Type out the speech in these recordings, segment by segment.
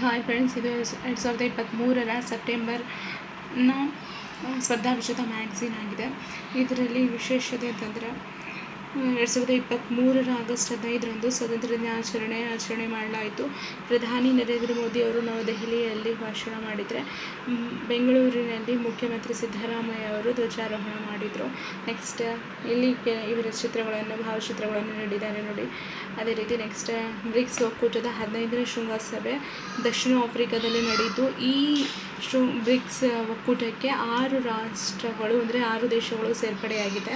Hi friends ಇದು ಎರಡು ಸಾವಿರದ ಇಪ್ಪತ್ತ್ಮೂರರ ಸೆಪ್ಟೆಂಬರ್ನ ಸ್ಪರ್ಧಾ ವಿಷಯದ ಮ್ಯಾಗ್ಝಿನ್ ಆಗಿದೆ. ಇದರಲ್ಲಿ ವಿಶೇಷತೆ ಅಂತಂದರೆ ಎರಡು ಸಾವಿರದ ಇಪ್ಪತ್ತ್ಮೂರರ ಆಗಸ್ಟ್ ಹದಿನೈದರಂದು ಸ್ವಾತಂತ್ರ್ಯ ದಿನಾಚರಣೆ, ಆಚರಣೆ ಮಾಡಲಾಯಿತು. ಪ್ರಧಾನಿ ನರೇಂದ್ರ ಮೋದಿ ಅವರು ನವದೆಹಲಿಯಲ್ಲಿ ಭಾಷಣ ಮಾಡಿದರೆ ಬೆಂಗಳೂರಿನಲ್ಲಿ ಮುಖ್ಯಮಂತ್ರಿ ಸಿದ್ದರಾಮಯ್ಯ ಅವರು ಧ್ವಜಾರೋಹಣ ಮಾಡಿದರು. ನೆಕ್ಸ್ಟ್ ಇಲ್ಲಿ ಇವರ ಚಿತ್ರಗಳನ್ನು, ಭಾವಚಿತ್ರಗಳನ್ನು ನೀಡಿದ್ದಾರೆ ನೋಡಿ. ಅದೇ ರೀತಿ ನೆಕ್ಸ್ಟ್ ಬ್ರಿಕ್ಸ್ ಒಕ್ಕೂಟದ ಹದಿನೈದನೇ ಶೃಂಗಸಭೆ ದಕ್ಷಿಣ ಆಫ್ರಿಕಾದಲ್ಲಿ ನಡೆಯಿತು. ಈ ಶೃ, ಬ್ರಿಕ್ಸ್ ಒಕ್ಕೂಟಕ್ಕೆ ಆರು ರಾಷ್ಟ್ರಗಳು, ಅಂದರೆ ಆರು ದೇಶಗಳು ಸೇರ್ಪಡೆಯಾಗಿದೆ.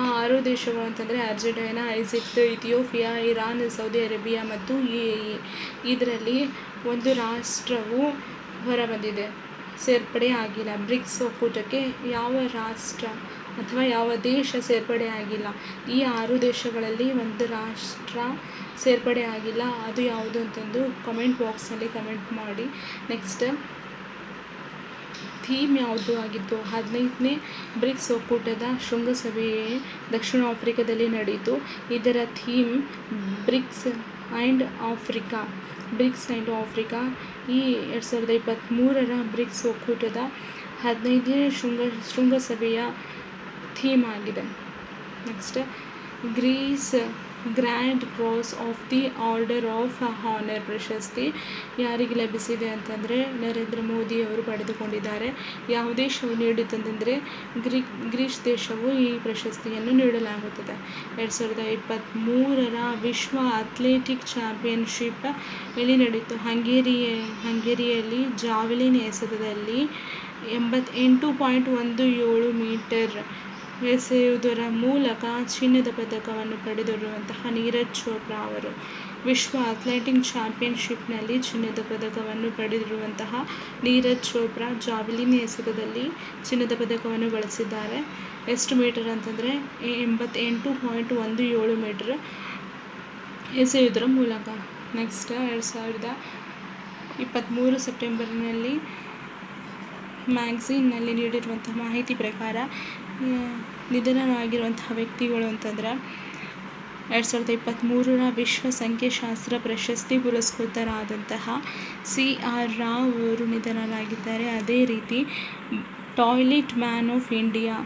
ಆ ಆರು ದೇಶಗಳು ಅಂತಂದರೆ Argentina, Egypt, Ethiopia, Iran, Saudi Arabia ಮತ್ತು ಇದರಲ್ಲಿ ಒಂದು ರಾಷ್ಟ್ರವು ಹೊರಬಂದಿದೆ. ಸೇರ್ಪಡೆ ಆಗಿಲ್ಲ. ಬ್ರಿಕ್ಸ್ ಒಕ್ಕೂಟಕ್ಕೆ ಯಾವ ರಾಷ್ಟ್ರ ಅಥವಾ ಯಾವ ದೇಶ ಸೇರ್ಪಡೆ ಆಗಿಲ್ಲ? ಈ ಆರು ದೇಶಗಳಲ್ಲಿ ಒಂದು ರಾಷ್ಟ್ರ ಸೇರ್ಪಡೆ ಆಗಿಲ್ಲ. ಅದು ಯಾವುದು ಅಂತಂದು ಕಮೆಂಟ್ ಬಾಕ್ಸಲ್ಲಿ ಕಮೆಂಟ್ ಮಾಡಿ. ನೆಕ್ಸ್ಟ್ ಥೀಮ್ ಯಾವುದು ಆಗಿತ್ತು ಹದಿನೈದನೇ ಬ್ರಿಕ್ಸ್ ಒಕ್ಕೂಟದ ಶೃಂಗಸಭೆ ದಕ್ಷಿಣ ಆಫ್ರಿಕಾದಲ್ಲಿ ನಡೆಯಿತು. ಇದರ theme BRICS and Africa. BRICS and Africa ಈ ಎರಡು ಸಾವಿರದ ಇಪ್ಪತ್ತ್ಮೂರರ ಬ್ರಿಕ್ಸ್ ಒಕ್ಕೂಟದ ಹದಿನೈದನೇ ಶೃಂಗ, ಶೃಂಗಸಭೆಯ ಥೀಮ್ ಆಗಿದೆ. Next, Greece grand cross of the order of honour ಪ್ರಶಸ್ತಿ ಯಾರಿಗೆ ಲಭಿಸಿದೆ ಅಂತಂದರೆ ನರೇಂದ್ರ ಮೋದಿ ಅವರು ಪಡೆದುಕೊಂಡಿದ್ದಾರೆ. ಯಾವ ದೇಶವು ನೀಡಿತಂತಂದರೆ ಗ್ರೀ ಗ್ರೀಸ್ ದೇಶವು ಈ ಪ್ರಶಸ್ತಿಯನ್ನು ನೀಡಲಾಗುತ್ತದೆ. ಎರಡು ಸಾವಿರದ ಇಪ್ಪತ್ತ್ಮೂರರ ವಿಶ್ವ ಅಥ್ಲೆಟಿಕ್ ಚಾಂಪಿಯನ್ಶಿಪ್ ಎಲ್ಲಿ ನಡೆಯಿತು. ಹಂಗೇರಿಯ, ಹಂಗೇರಿಯಲ್ಲಿ ಜಾವೆಲಿನ್ ಎಸೆತದಲ್ಲಿ ಎಂಬತ್ತೆಂಟು ಪಾಯಿಂಟ್ ಒಂದು ಏಳು ಮೀಟರ್ ಎಸೆಯುವುದರ ಮೂಲಕ ಚಿನ್ನದ ಪದಕವನ್ನು ಪಡೆದಿರುವಂತಹ ನೀರಜ್ ಚೋಪ್ರಾ ಅವರು. ವಿಶ್ವ ಅಥ್ಲೆಟಿಕ್ ಚಾಂಪಿಯನ್ಶಿಪ್ನಲ್ಲಿ ಚಿನ್ನದ ಪದಕವನ್ನು ಪಡೆದಿರುವಂತಹ ನೀರಜ್ ಚೋಪ್ರಾ ಜಾವೆಲಿನ್ ಎಸೆತದಲ್ಲಿ ಚಿನ್ನದ ಪದಕವನ್ನು ಗಳಿಸಿದ್ದಾರೆ. ಎಷ್ಟು ಮೀಟರ್ ಅಂತಂದರೆ ಎಂಬತ್ತೆಂಟು ಪಾಯಿಂಟ್ ಒಂದು ಏಳು ಮೀಟರ್ ಎಸೆಯುವುದರ ಮೂಲಕ. ನೆಕ್ಸ್ಟ್ ಎರಡು ಸಾವಿರದ ಇಪ್ಪತ್ತ್ಮೂರು ಸೆಪ್ಟೆಂಬರ್ನಲ್ಲಿ ಮ್ಯಾಗ್ಝೀನ್ನಲ್ಲಿ ನೀಡಿರುವಂಥ ಮಾಹಿತಿ ಪ್ರಕಾರ ನಿಧನರಾಗಿರುವಂತಹ ವ್ಯಕ್ತಿಗಳು ಅಂತಂದ್ರೆ ಎರಡು ಸಾವಿರದ ಇಪ್ಪತ್ತ್ಮೂರರ ವಿಶ್ವ ಸಂಖ್ಯಾಶಾಸ್ತ್ರ ಪ್ರಶಸ್ತಿ ಪುರಸ್ಕೃತರಾದಂತಹ ಸಿ ಆರ್ ರಾವ್ ಅವರು ನಿಧನರಾಗಿದ್ದಾರೆ. ಅದೇ ರೀತಿ ಟಾಯ್ಲೆಟ್ ಮ್ಯಾನ್ ಆಫ್ ಇಂಡಿಯಾ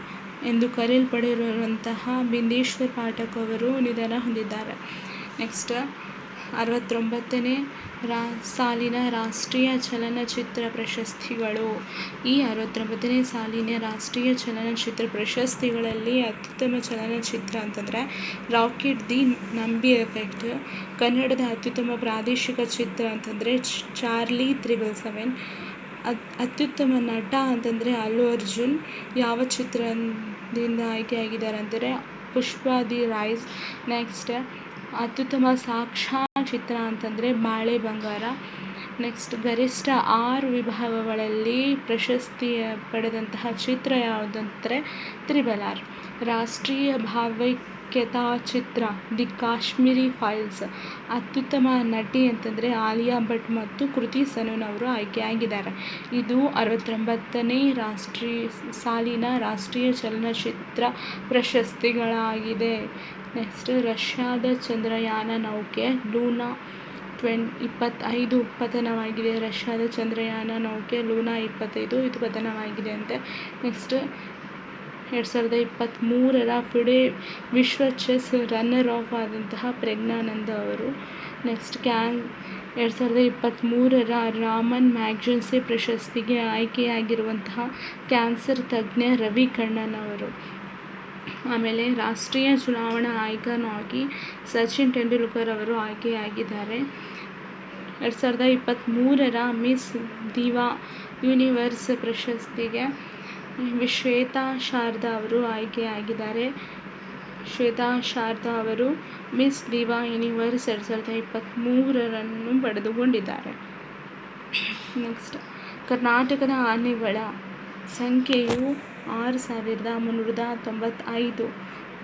ಎಂದು ಕರೆಯಲ್ಪಡಿರುವಂತಹ ಬಿಂದೇಶ್ವರ್ ಪಾಠಕ್ ಅವರು ನಿಧನ ಹೊಂದಿದ್ದಾರೆ. ನೆಕ್ಸ್ಟ್ ಅರವತ್ತೊಂಬತ್ತನೇ ರಾ, ಸಾಲಿನ ರಾಷ್ಟ್ರೀಯ ಚಲನಚಿತ್ರ ಪ್ರಶಸ್ತಿಗಳು. ಈ ಅರವತ್ತೊಂಬತ್ತನೇ ಸಾಲಿನ ರಾಷ್ಟ್ರೀಯ ಚಲನಚಿತ್ರ ಪ್ರಶಸ್ತಿಗಳಲ್ಲಿ ಅತ್ಯುತ್ತಮ ಚಲನಚಿತ್ರ ಅಂತಂದರೆ ರಾಕೆಟ್ ದಿ ನಂಬಿ ಎಫೆಕ್ಟ್, ಕನ್ನಡದ ಅತ್ಯುತ್ತಮ ಪ್ರಾದೇಶಿಕ ಚಿತ್ರ ಅಂತಂದರೆ ಚಾರ್ಲಿ ತ್ರಿಬಲ್ ಸೆವೆನ್, ಅತ್, ಅತ್ಯುತ್ತಮ ನಟ ಅಂತಂದರೆ ಅಲ್ಲು ಅರ್ಜುನ್, ಯಾವ ಚಿತ್ರದಿಂದ ಆಯ್ಕೆಯಾಗಿದ್ದಾರೆ ಅಂದರೆ ಪುಷ್ಪ ದಿ ರೈಸ್, ನೆಕ್ಸ್ಟ್ ಅತ್ಯುತ್ತಮ ಸಾಕ್ಷ್ಯ ಚಿತ್ರ ಅಂತಂದರೆ ಬಾಳೆ ಬಂಗಾರ. ನೆಕ್ಸ್ಟ್ ಗರಿಷ್ಠ ಆರು ವಿಭಾಗಗಳಲ್ಲಿ ಪ್ರಶಸ್ತಿ ಪಡೆದಂತಹ ಚಿತ್ರ ಯಾವುದಂದರೆ ತ್ರಿಬಲಾರ್. ರಾಷ್ಟ್ರೀಯ ಭಾವೈಕ್ಯತಾ ಚಿತ್ರ ದಿ ಕಾಶ್ಮೀರಿ ಫೈಲ್ಸ್. ಅತ್ಯುತ್ತಮ ನಟಿ ಅಂತಂದರೆ ಆಲಿಯಾ ಭಟ್ ಮತ್ತು ಕೃತಿ ಸನೂನ್ ಅವರು ಆಯ್ಕೆಯಾಗಿದ್ದಾರೆ. ಇದು ಅರವತ್ತೊಂಬತ್ತನೇ ರಾಷ್ಟ್ರೀಯ ಸಾಲಿನ ರಾಷ್ಟ್ರೀಯ ಚಲನಚಿತ್ರ ಪ್ರಶಸ್ತಿಗಳಾಗಿದೆ. ನೆಕ್ಸ್ಟ್ ರಷ್ಯಾದ ಚಂದ್ರಯಾನ ನೌಕೆ ಲೂನಾ ಟ್ವೆನ್ ಇಪ್ಪತ್ತೈದು ಪತನವಾಗಿದೆ. ರಷ್ಯಾದ ಚಂದ್ರಯಾನ ನೌಕೆ ಲೂನಾ ಇಪ್ಪತ್ತೈದು ಇದು ಪತನವಾಗಿದೆ ಅಂತೆ ನೆಕ್ಸ್ಟ್ ಎರಡು ಸಾವಿರದ ಇಪ್ಪತ್ತ್ಮೂರರ ಫಿಡೆ ವಿಶ್ವ ಚೆಸ್ ರನ್ನರ್ ಆಫ್ ಆದಂತಹ ಪ್ರಜ್ಞಾನಂದ ಅವರು. ನೆಕ್ಸ್ಟ್ ಕ್ಯಾನ್ ಎರಡು ಸಾವಿರದ ಇಪ್ಪತ್ತ್ಮೂರರ ರಾಮನ್ ಮ್ಯಾಗ್ಜನ್ಸಿ ಪ್ರಶಸ್ತಿಗೆ ಆಯ್ಕೆಯಾಗಿರುವಂತಹ ಕ್ಯಾನ್ಸರ್ ತಜ್ಞ ರವಿ ಕಣ್ಣನ್ ಆಮೇಲೆ ರಾಷ್ಟ್ರೀಯ ಚುನಾವಣಾ ಆಯ್ಕನಾಗಿ ಸಚಿನ್ ತೆಂಡೂಲ್ಕರ್ ಅವರು ಆಯ್ಕೆಯಾಗಿದ್ದಾರೆ. ಎರಡು ಸಾವಿರದ ಇಪ್ಪತ್ತ್ಮೂರರ ಮಿಸ್ ದಿವಾ ಯೂನಿವರ್ಸ್ ಪ್ರಶಸ್ತಿಗೆ ಶ್ವೇತಾ ಶಾರದಾ ಅವರು ಆಯ್ಕೆಯಾಗಿದ್ದಾರೆ. ಶ್ವೇತಾ ಶಾರದಾ ಅವರು ಮಿಸ್ ದಿವಾ ಯೂನಿವರ್ಸ್ ಎರಡು ಸಾವಿರದ ಇಪ್ಪತ್ತ್ಮೂರರನ್ನು ಪಡೆದುಕೊಂಡಿದ್ದಾರೆ. ನೆಕ್ಸ್ಟ್, ಕರ್ನಾಟಕದ ಆನೆಗಳ ಸಂಖ್ಯೆಯು ಆರು ಸಾವಿರದ ಮುನ್ನೂರ ತೊಂಬತ್ತೈದು.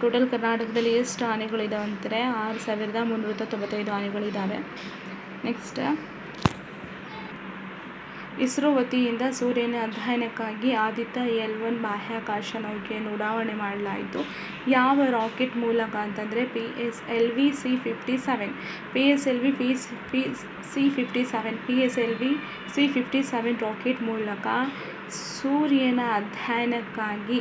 ಟೋಟಲ್ ಕರ್ನಾಟಕದಲ್ಲಿ ಎಷ್ಟು ಆನೆಗಳಿದ್ದಾವೆ ಅಂತಾರೆ ಆರು ಸಾವಿರದ ಮುನ್ನೂರ ತೊಂಬತ್ತೈದು ಆನೆಗಳಿದ್ದಾವೆ ನೆಕ್ಸ್ಟ್ ಇಸ್ರೋ ವತಿಯಿಂದ ಸೂರ್ಯನ ಅಧ್ಯಯನಕ್ಕಾಗಿ ಆದಿತ್ಯ ಎಲ್ ಒನ್ ಬಾಹ್ಯಾಕಾಶ ನೌಕೆಯನ್ನು ಉಡಾವಣೆ ಮಾಡಲಾಯಿತು. ಯಾವ ರಾಕೆಟ್ ಮೂಲಕ ಅಂತಂದರೆ P S L V C fifty seven. P S L V P C fifty seven. P S L V C fifty seven rocket ಮೂಲಕ ಸೂರ್ಯನ ಅಧ್ಯಯನಕ್ಕಾಗಿ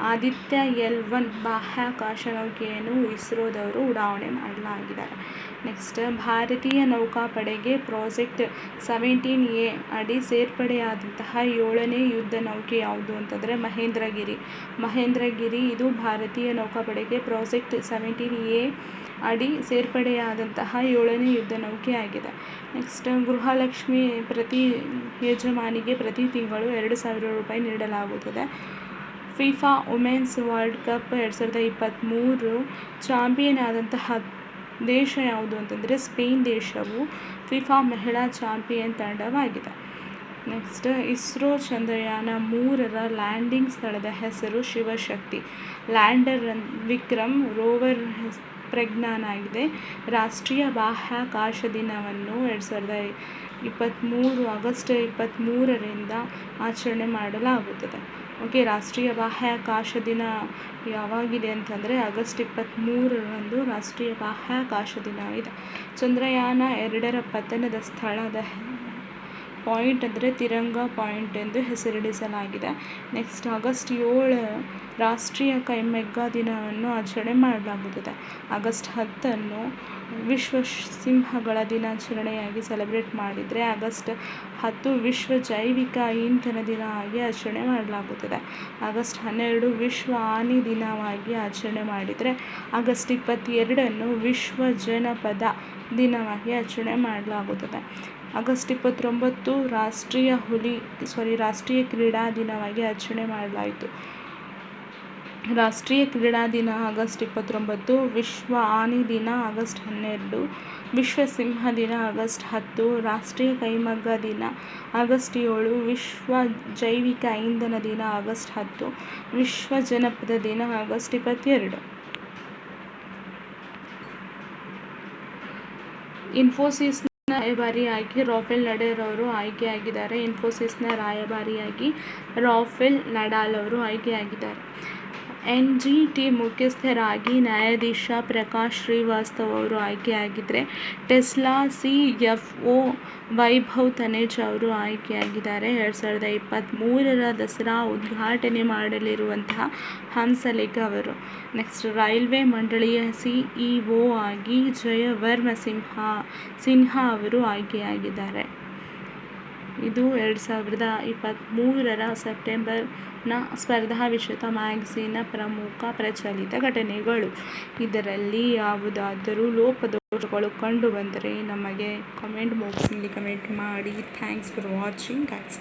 ಆದಿತ್ಯ ಎಲ್ ಒನ್ ಬಾಹ್ಯಾಕಾಶ ನೌಕೆಯನ್ನು ಇಸ್ರೋದವರು ಉಡಾವಣೆ ಮಾಡಲಾಗಿದ್ದಾರೆ. ನೆಕ್ಸ್ಟ್ ಭಾರತೀಯ ನೌಕಾಪಡೆಗೆ ಪ್ರಾಜೆಕ್ಟ್ ಸೆವೆಂಟೀನ್ ಎ ಅಡಿ ಸೇರ್ಪಡೆಯಾದಂತಹ ಏಳನೇ ಯುದ್ಧ ನೌಕೆ ಯಾವುದು ಅಂತಂದರೆ ಮಹೇಂದ್ರಗಿರಿ. ಮಹೇಂದ್ರಗಿರಿ ಇದು ಭಾರತೀಯ ನೌಕಾಪಡೆಗೆ ಪ್ರಾಜೆಕ್ಟ್ ಸೆವೆಂಟೀನ್ ಎ ಅಡಿ ಸೇರ್ಪಡೆಯಾದಂತಹ ಏಳನೇ ಯುದ್ಧ ನೌಕೆ ಆಗಿದೆ. ನೆಕ್ಸ್ಟ್ ಗೃಹಲಕ್ಷ್ಮಿ ಪ್ರತಿ ಯಜಮಾನಿಗೆ ಪ್ರತಿ ತಿಂಗಳು ಎರಡು ಸಾವಿರ ರೂಪಾಯಿ ನೀಡಲಾಗುತ್ತದೆ. ಫಿಫಾ ವುಮೆನ್ಸ್ ವರ್ಲ್ಡ್ ಕಪ್ ಎರಡು ಸಾವಿರದ ಇಪ್ಪತ್ತ್ಮೂರು ಚಾಂಪಿಯನ್ ಆದಂತಹ ದೇಶ ಯಾವುದು ಅಂತಂದರೆ ಸ್ಪೇನ್ ದೇಶವು ಫಿಫಾ ಮಹಿಳಾ ಚಾಂಪಿಯನ್ ತಂಡವಾಗಿದೆ. ನೆಕ್ಸ್ಟ್ ಇಸ್ರೋ ಚಂದ್ರಯಾನ ಮೂರರ ಲ್ಯಾಂಡಿಂಗ್ ಸ್ಥಳದ ಹೆಸರು ಶಿವಶಕ್ತಿ. ಲ್ಯಾಂಡರ್ ವಿಕ್ರಮ್ ರೋವರ್ ಪ್ರಜ್ಞಾನ ಆಗಿದೆ ರಾಷ್ಟ್ರೀಯ ಬಾಹ್ಯಾಕಾಶ ದಿನವನ್ನು ಎರಡು ಸಾವಿರದ ಇಪ್ಪತ್ತ್ಮೂರು ಆಗಸ್ಟ್ ಇಪ್ಪತ್ತ್ಮೂರರಿಂದ ಆಚರಣೆ ಮಾಡಲಾಗುತ್ತದೆ. ಓಕೆ, ರಾಷ್ಟ್ರೀಯ ಬಾಹ್ಯಾಕಾಶ ದಿನ ಯಾವಾಗಿದೆ ಅಂತಂದರೆ ಆಗಸ್ಟ್ ಇಪ್ಪತ್ತ್ಮೂರರಂದು ರಾಷ್ಟ್ರೀಯ ಬಾಹ್ಯಾಕಾಶ ದಿನ ಇದೆ. ಚಂದ್ರಯಾನ ಎರಡರ ಪತನದ ಸ್ಥಳದ ಪಾಯಿಂಟ್ ಅಂದರೆ ತಿರಂಗ ಪಾಯಿಂಟ್ ಎಂದು ಹೆಸರಿಡಿಸಲಾಗಿದೆ. ನೆಕ್ಸ್ಟ್ ಆಗಸ್ಟ್ ಏಳು ರಾಷ್ಟ್ರೀಯ ಕೈಮೆಗ್ಗ ದಿನವನ್ನು ಆಚರಣೆ ಮಾಡಲಾಗುತ್ತದೆ. ಆಗಸ್ಟ್ ಹತ್ತನ್ನು ವಿಶ್ವ ಸಿಂಹಗಳ ದಿನಾಚರಣೆಯಾಗಿ ಸೆಲೆಬ್ರೇಟ್ ಮಾಡಿದರೆ ಆಗಸ್ಟ್ ಹತ್ತು ವಿಶ್ವ ಜೈವಿಕ ಇಂಧನ ದಿನ ಆಗಿ ಆಚರಣೆ ಮಾಡಲಾಗುತ್ತದೆ. ಆಗಸ್ಟ್ ಹನ್ನೆರಡು ವಿಶ್ವ ಆನೆ ದಿನವಾಗಿ ಆಚರಣೆ ಮಾಡಿದರೆ ಆಗಸ್ಟ್ ಇಪ್ಪತ್ತೆರಡನ್ನು ವಿಶ್ವ ಜನಪದ ದಿನವಾಗಿ ಆಚರಣೆ ಮಾಡಲಾಗುತ್ತದೆ. ಆಗಸ್ಟ್ ಇಪ್ಪತ್ತೊಂಬತ್ತು ರಾಷ್ಟ್ರೀಯ ಹುಲಿ ಸಾರಿ ರಾಷ್ಟ್ರೀಯ ಕ್ರೀಡಾ ದಿನವಾಗಿ ಆಚರಣೆ ಮಾಡಲಾಯಿತು. ರಾಷ್ಟ್ರೀಯ ಕ್ರೀಡಾ ದಿನ ಆಗಸ್ಟ್ ಇಪ್ಪತ್ತೊಂಬತ್ತು, ವಿಶ್ವ ಆನೆ ದಿನ ಆಗಸ್ಟ್ ಹನ್ನೆರಡು, ವಿಶ್ವ ಸಿಂಹ ದಿನ ಆಗಸ್ಟ್ ಹತ್ತು, ರಾಷ್ಟ್ರೀಯ ಕೈಮಗ್ಗ ದಿನ ಆಗಸ್ಟ್ ಏಳು, ವಿಶ್ವ ಜೈವಿಕ ಇಂಧನ ದಿನ ಆಗಸ್ಟ್ ಹತ್ತು, ವಿಶ್ವ ಜನಪದ ದಿನ ಆಗಸ್ಟ್ ಇಪ್ಪತ್ತೆರಡು. ಇನ್ಫೋಸಿಸ್ನ ರಾಯಭಾರಿಯಾಗಿ ರಾಫೆಲ್ ನಡಾಲ್ ಅವರು ಆಯ್ಕೆಯಾಗಿದ್ದಾರೆ. ಇನ್ಫೋಸಿಸ್ನ ರಾಯಭಾರಿಯಾಗಿ ರಾಫೆಲ್ ನಡಾಲ್ ಅವರು ಆಯ್ಕೆಯಾಗಿದ್ದಾರೆ. ಎನ್ ಜಿ ಟಿ ಮುಖ್ಯಸ್ಥರಾಗಿ ನ್ಯಾಯಾಧೀಶ ಪ್ರಕಾಶ್ ಶ್ರೀವಾಸ್ತವ್ ಅವರು ಆಯ್ಕೆಯಾಗಿದ್ದರೆ, Tesla C F O Vaibhav Tanej ಅವರು ಆಯ್ಕೆಯಾಗಿದ್ದಾರೆ. ಎರಡು ಸಾವಿರದ ಇಪ್ಪತ್ತ್ಮೂರರ ದಸರಾ ಉದ್ಘಾಟನೆ ಮಾಡಲಿರುವಂತಹ ಹಂಸಲೇಖ ಅವರು. ನೆಕ್ಸ್ಟ್, ರೈಲ್ವೆ ಮಂಡಳಿಯ ಸಿ ಇ ಒ ಆಗಿ ಜಯವರ್ಮ ಸಿಂಹ, ಸಿನ್ಹಾ ಅವರು ಆಯ್ಕೆಯಾಗಿದ್ದಾರೆ. ಇದು ಎರಡು ಸಾವಿರದ ಇಪ್ಪತ್ತ್ಮೂರರ ಸೆಪ್ಟೆಂಬರ್ನ ಸ್ಪರ್ಧಾ ವಿಷತ ಮ್ಯಾಗ್ಝಿನ್ನ ಪ್ರಮುಖ ಪ್ರಚಲಿತ ಘಟನೆಗಳು. ಇದರಲ್ಲಿ ಯಾವುದಾದರೂ ಲೋಪದೋಷಗಳು ಕಂಡುಬಂದರೆ ನಮಗೆ ಕಮೆಂಟ್ ಬಾಕ್ಸ್ನಲ್ಲಿ ಕಮೆಂಟ್ ಮಾಡಿ. Thanks for watching, guys.